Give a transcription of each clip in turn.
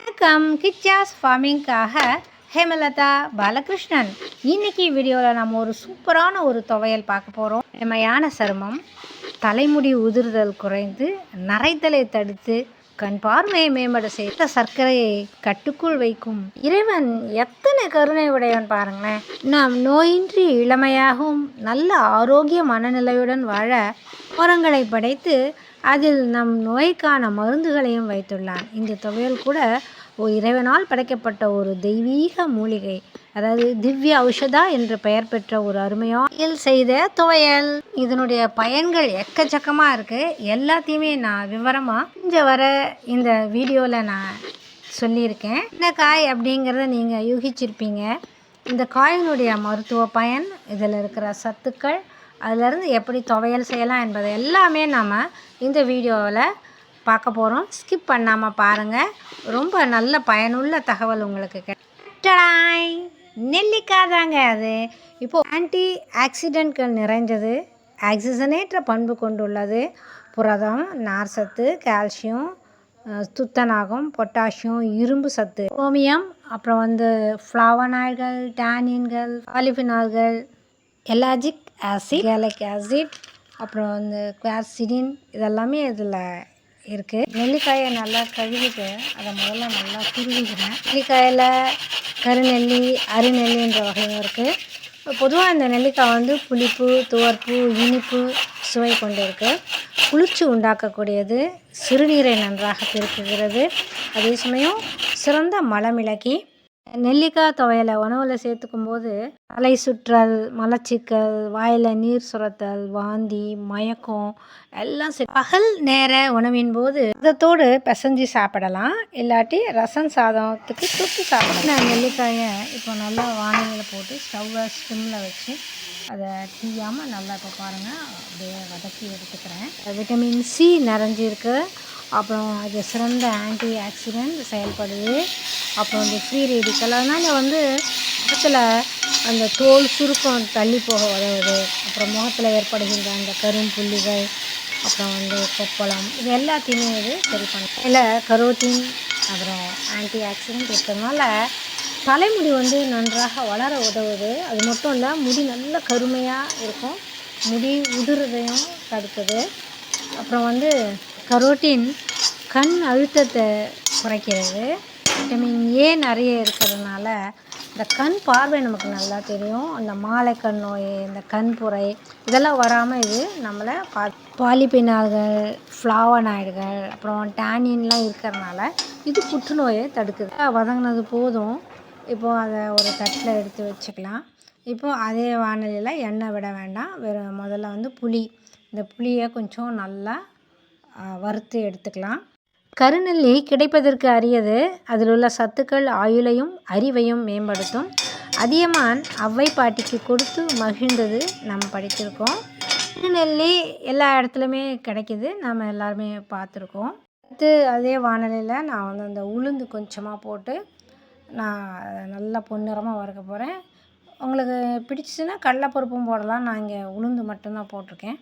வணக்கம். கிச்சாஸ் ஃபார்மிங்காக ஹேமலதா பாலகிருஷ்ணன். இன்னைக்கு வீடியோவில் நம்ம ஒரு சூப்பரான ஒரு துவையல் பார்க்க போகிறோம் எமையான சருமம். தலைமுடி உதிர்தல் குறைந்து நரைத்தலை தடுத்து கண் பார்வையை மேம்பட செய்த சர்க்கரையை கட்டுக்குள் வைக்கும். இறைவன் எத்தனை கருணை உடையவன் பாருங்களேன். நாம் நோயின்றி இளமையாகவும் நல்ல ஆரோக்கிய மனநிலையுடன் வாழ உரங்களை படைத்து அதில் நம் நோய்க்கான மருந்துகளையும் வைத்துள்ளான். இந்த துவையல் கூட ஓ இறைவனால் படைக்கப்பட்ட ஒரு தெய்வீக மூலிகை அதாவது திவ்ய ஔஷதா என்று பெயர் பெற்ற ஒரு அருமையான செய்த துவையல். இதனுடைய பயன்கள் எக்கச்சக்கமாக இருக்குது எல்லாத்தையுமே நான் விவரமாக இங்கே வர இந்த வீடியோவில் நான் சொல்லியிருக்கேன். இந்த காய் அப்படிங்கிறத நீங்கள் யூகிச்சிருப்பீங்க. இந்த காயினுடைய மருத்துவ பயன் இதில் இருக்கிற சத்துக்கள் அதிலிருந்து எப்படி துவையல் செய்யலாம் என்பதை எல்லாமே நாம் இந்த வீடியோவில் பார்க்க போகிறோம் ஸ்கிப் பண்ணாமல் பாருங்கள் ரொம்ப நல்ல பயனுள்ள தகவல் உங்களுக்கு கிடை நெல்லிக்காய் தாங்க அது. இப்போது ஆன்டி ஆக்சிடென்ட்கள் நிறைஞ்சது. ஆக்சிஜனேற்ற பண்பு கொண்டுள்ளது. புரதம் நார்சத்து கால்சியம் துத்தநாகம் பொட்டாசியம் இரும்பு சத்து ஓமியம் அப்புறம் வந்து ஃப்ளாவனாய்டுகள் டேனின்கள் பாலிஃபினால்கள் எலாஜிக் ஆசிட் கேலக் ஆசிட் அப்புறம் வந்து குவாசிடின் இதெல்லாமே இதில் இருக்குது நெல்லிக்காயை நல்லா கழுவிட்டு அதை முதல்ல நல்லா துருவிக்கிறேன் நெல்லிக்காயில் கருநெல்லி அருநெல்லின்ற வகையும் இருக்குது பொதுவாக இந்த நெல்லிக்காய் வந்து புளிப்பு துவர்ப்பு இனிப்பு சுவை கொண்டு இருக்குது குளிர்ச்சி உண்டாக்கக்கூடியது சிறுநீரை நன்றாக பெருக்குகிறது. அதே சமயம் சிறந்த மலமிளக்கி நெல்லிக்காய் துவையலை உணவில் சேர்த்துக்கும் போது தலை சுற்றல் மலச்சிக்கல் வாயில் நீர் சுரத்தல் வாந்தி மயக்கம் எல்லாம் சரி பகல் நேர உணவின் போது ரசத்தோடு பிசைஞ்சு சாப்பிடலாம். இல்லாட்டி ரசம் சாதத்துக்கு தூக்கி சாப்பிடலாம். நான் நெல்லிக்காயை இப்போ நல்லா வானிலையில் போட்டு ஸ்டவ்வை ஸ்டிம்மில் வச்சு அதை தீயாமல் நல்லா இப்போ பாருங்கள் அப்படியே வதக்கி எடுத்துக்கிறேன். விட்டமின் சி நிறைஞ்சிருக்கு. அப்புறம் அது சிறந்த ஆன்டி ஆக்சிடென்ட் செயல்படுது. அப்புறம் இந்த ஃப்ரீ ரேடிக்கல் அதனால் வந்து முகத்தில் அந்த தோல் சுருக்கம் தள்ளி போக உதவுது. அப்புறம் முகத்தில் ஏற்படுகின்ற அந்த கரும்புள்ளிகள் அப்புறம் வந்து கொப்பளம் இது எல்லாத்தையுமே இது சரி பண்ணும் இல்லை கரோட்டின் அப்புறம் ஆன்டி ஆக்சிடென்ட் இருக்கிறதுனால தலைமுடி வந்து நன்றாக வளர உதவுது. அது மட்டும் இல்லை முடி நல்ல கருமையாக இருக்கும். முடி உதிரதையும் தடுக்குது. அப்புறம் வந்து கரோட்டின் கண் அழுத்தத்தை குறைக்கிறது. விட்டமின் ஏ நிறைய இருக்கிறதுனால இந்த கண் பார்வை நமக்கு நல்லா தெரியும். அந்த மாலை கண் நோய் இந்த கண்புரை இதெல்லாம் வராமல் இது நம்மளை பா பாலிபினால்கள் ஃப்ளாவனாய்டுகள் அப்புறம் டேனின்லாம் இருக்கிறதுனால இது புற்றுநோயை தடுக்குது. வதங்கினது போதும். இப்போது அதை ஒரு தட்டில் எடுத்து வச்சுக்கலாம். இப்போது அதே வானிலையில் எண்ணெய் விட வேண்டாம். வெறும் முதல்ல வந்து புளி. இந்த புளியை கொஞ்சம் நல்லா வறுத்து எடுத்துக்கலாம். கருநெல்லி கிடைப்பதற்கு அரியது. அதில் உள்ள சத்துக்கள் ஆயுளையும் அறிவையும் மேம்படுத்தும். அதியமான் அவ்வை பாட்டிக்கு கொடுத்து மகிழ்ந்தது நம்ம படித்திருக்கோம். கருநெல்லி எல்லா இடத்துலையுமே கிடைக்கிது. நாம் எல்லாருமே பார்த்துருக்கோம். அடுத்து அதே வானிலையில் நான் வந்து அந்த உளுந்து கொஞ்சமாக போட்டு நான் நல்லா பொன்னிறமாக வறுக்க போகிறேன் உங்களுக்கு பிடிச்சிச்சுன்னா கடலைப்பருப்பும் போடலாம். நான் இங்கே உளுந்து மட்டும்தான் போட்டிருக்கேன்.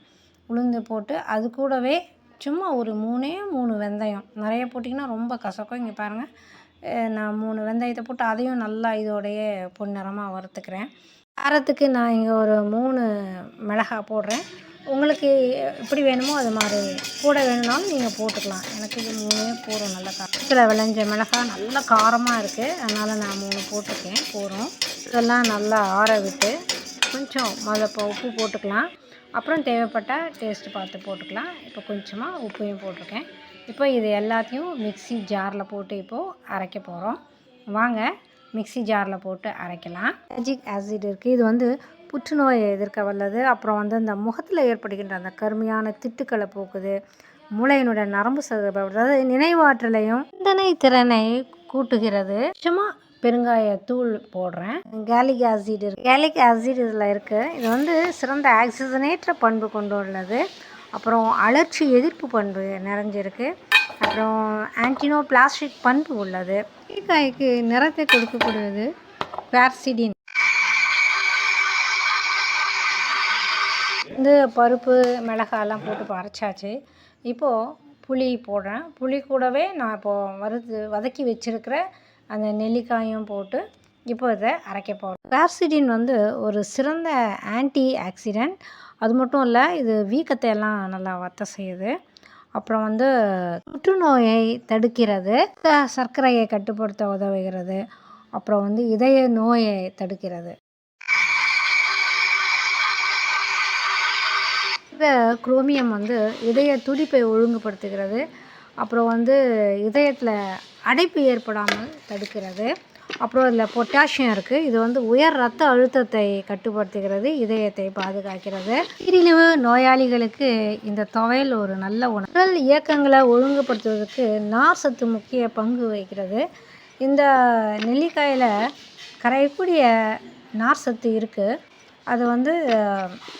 உளுந்து போட்டு அது கூடவே சும்மா ஒரு மூணே மூணு வெந்தயம். நிறைய போட்டிங்கன்னா ரொம்ப கசக்கும். இங்கே பாருங்கள் நான் மூணு வெந்தயத்தை போட்டு அதையும் நல்லா இதோடைய பொன்னிறமாக வறுத்துக்கிறேன். காரத்துக்கு நான் இங்கே ஒரு மூணு மிளகாய் போடுறேன். உங்களுக்கு எப்படி வேணுமோ அது மாதிரி கூட வேணும்னாலும் நீங்கள் போட்டுக்கலாம். எனக்கு இது மூணே போகிறோம் நல்ல காரத்தில் விளைஞ்ச மிளகாய் நல்லா காரமாக இருக்குது அதனால் நான் மூணு போட்டிருக்கேன். போகிறோம் இதெல்லாம் நல்லா ஆற விட்டு கொஞ்சம் முதல்ல உப்பு போட்டுக்கலாம். அப்புறம் தேவைப்பட்டால் டேஸ்ட்டு பார்த்து போட்டுக்கலாம். இப்போ கொஞ்சமாக உப்பையும் போட்டிருக்கேன். இப்போ இது எல்லாத்தையும் மிக்ஸி ஜாரில் போட்டு இப்போது அரைக்க போகிறோம் வாங்க மிக்ஸி ஜாரில் போட்டு அரைக்கலாம். மேஜிக் ஆசிட் இருக்குது இது வந்து புற்றுநோயை எதிர்க்க வல்லது அப்புறம் வந்து இந்த முகத்தில் ஏற்படுகின்ற அந்த கருமையான திட்டுக்களை போக்குது. மூளையினுடைய நரம்பு சதவீதம் அதாவது நினைவாற்றலையும் சிந்தனை திறனை கூட்டுகிறது. சும்மா பெருங்காயத்தூள் போடுறேன். கேலிக் ஆசிட் இருக்கு. கேலிக் ஆசிட் இதில் இருக்குது இது வந்து சிறந்த ஆக்சிஜனேற்ற பண்பு கொண்டு உள்ளது. அப்புறம் அழற்சி எதிர்ப்பு பண்பு நிறைஞ்சிருக்கு. அப்புறம் ஆன்டினோ பிளாஸ்டிக் பண்பு உள்ளது. நெல்லிக்காய்க்கு நிறத்தை கொடுக்கக்கூடியது குவார்சிடின் வந்து பருப்பு மிளகாலாம் போட்டு அரைச்சாச்சு இப்போது புளி போடுறேன். புளி கூடவே நான் இப்போது வறுத்து வதக்கி வச்சுருக்கிற அந்த நெல்லிக்காயும் போட்டு இப்போ இதை அரைக்க போகிறோம் பேர்சிடின் வந்து ஒரு சிறந்த ஆன்டி ஆக்சிடெண்ட் அது மட்டும் இல்லை இது வீக்கத்தை எல்லாம் நல்லா வத்த செய்யுது. அப்புறம் வந்து புற்றுநோயை தடுக்கிறது சர்க்கரையை கட்டுப்படுத்த உதவுகிறது. அப்புறம் வந்து இதய நோயை தடுக்கிறது. இந்த குரோமியம் வந்து இதய துடிப்பை ஒழுங்குபடுத்துகிறது. அப்புறம் வந்து இதயத்தில் அடைப்பு ஏற்படாமல் தடுக்கிறது. அப்புறம் இதில் பொட்டாசியம் இருக்குது இது வந்து உயர் ரத்த அழுத்தத்தை கட்டுப்படுத்துகிறது இதயத்தை பாதுகாக்கிறது. நீரிழிவு நோயாளிகளுக்கு இந்த துவையல் ஒரு நல்ல உணவு. உடல் இயக்கங்களை ஒழுங்குபடுத்துவதற்கு நார் சத்து முக்கிய பங்கு வகிக்கிறது. இந்த நெல்லிக்காயில் கரையக்கூடிய நார் சத்து இருக்குது அது வந்து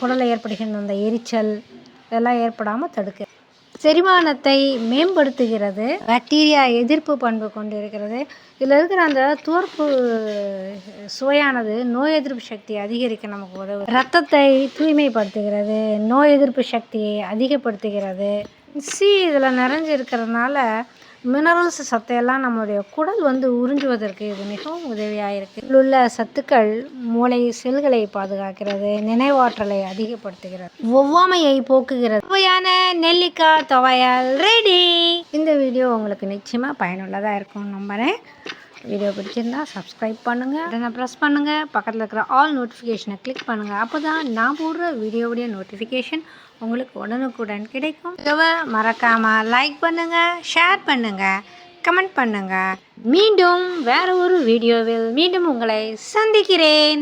குடலில் ஏற்படுகின்ற அந்த எரிச்சல் இதெல்லாம் ஏற்படாமல் தடுக்கு செரிமானத்தை மேம்படுத்துகிறது. பாக்டீரியா எதிர்ப்பு பண்பு கொண்டு இருக்கிறது இதில் இருக்கிற அந்த தோற்பு சுவையானது நோய் எதிர்ப்பு சக்தியை அதிகரிக்க நமக்கு உதவு ரத்தத்தை தூய்மைப்படுத்துகிறது. நோய் எதிர்ப்பு சக்தியை அதிகப்படுத்துகிறது. சி இதில் நிறைஞ்சு இருக்கிறதுனால மினரல்ஸ் சத்தையெல்லாம் நம்மளுடைய குடல் வந்து உறிஞ்சுவதற்கு இது மிகவும் உதவியாக இருக்குது இதில் உள்ள சத்துக்கள் மூளை செல்களை பாதுகாக்கிறது நினைவாற்றலை அதிகப்படுத்துகிறது ஒவ்வாமையை போக்குகிறது. சுவையான நெல்லிக்காய் துவையல் ரெடி இந்த வீடியோ உங்களுக்கு நிச்சயமாக பயனுள்ளதாக இருக்கும்னு நம்புகிறேன் வீடியோ பிடிச்சிருந்தா சப்ஸ்கிரைப் பண்ணுங்கள் உடனே ப்ரெஸ் பண்ணுங்கள் பக்கத்தில் இருக்கிற ஆல் நோட்டிஃபிகேஷனை கிளிக் பண்ணுங்கள் அப்போ தான் நான் போடுற வீடியோவுடைய நோட்டிஃபிகேஷன் உங்களுக்கு உடனுக்குடன் கிடைக்கும். மறக்காமல் லைக் பண்ணுங்கள் ஷேர் பண்ணுங்கள் கமெண்ட் பண்ணுங்கள் மீண்டும் வேறு ஒரு வீடியோவில் மீண்டும் உங்களை சந்திக்கிறேன்.